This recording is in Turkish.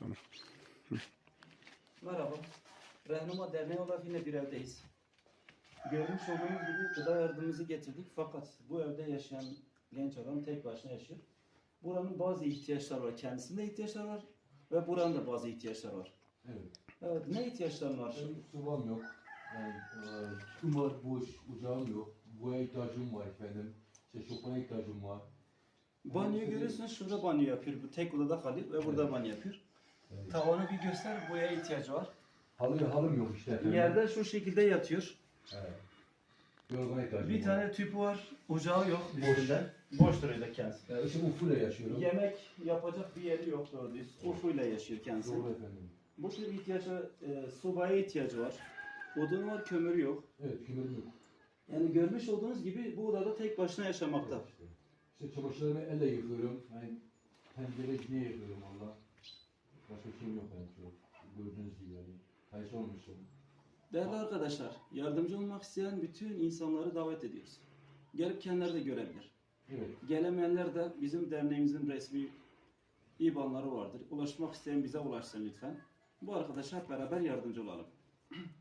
Tamam. Merhaba. Rehnuma Derneği olarak yine bir evdeyiz. Görmüş olduğunuz gibi gıda yardımımızı getirdik fakat bu evde yaşayan genç adam tek başına yaşıyor. Buranın bazı ihtiyaçları var. Kendisinde ihtiyaçlar var ve buranın da bazı ihtiyaçları var. Evet. Evet, ne ihtiyaçların var? Benim sobam yok. Yani e, tütün var, boş, ocağım yok. Boya ihtiyacım var efendim. İşte şopana ihtiyacım var. Banyo görüyorsunuz şurada banyo yapıyor. Bu tek odada kalıyor ve burada banyo yapıyor. Evet. Tavanı bir göster. Boya ihtiyacı var. Halı, halım yok işte efendim. Yerde şu şekilde yatıyor. Evet. Yorgana ihtiyacım Bir var. tane tüpü var. Ocağı yok Boş. üstünde. Boş duruyor kendisi. Yani işte ufuyla yaşıyorum. Yemek yapacak bir yeri yok doğru düz. Ufuyla yaşıyor kendisi. Doğru efendim. Bu tür ihtiyacı, e, sobaya ihtiyacı var. Odun var, kömürü yok. Evet, kümerim yok. Yani görmüş olduğunuz gibi bu odada tek başına yaşamakta. Evet, işte. İşte çamaşırlarımı elle yıkıyorum. Yani tencere yine yıkıyorum valla. Şeyim yok yani. Gördüğünüz gibi yani. Kayısı olmuşum. Değerli arkadaşlar, yardımcı olmak isteyen bütün insanları davet ediyoruz. Gelip kendileri de görebilir. Evet. Gelemeyenler de bizim derneğimizin resmi IBAN'ları vardır. Ulaşmak isteyen bize ulaşsın lütfen. Bu arkadaşa hep beraber yardımcı olalım.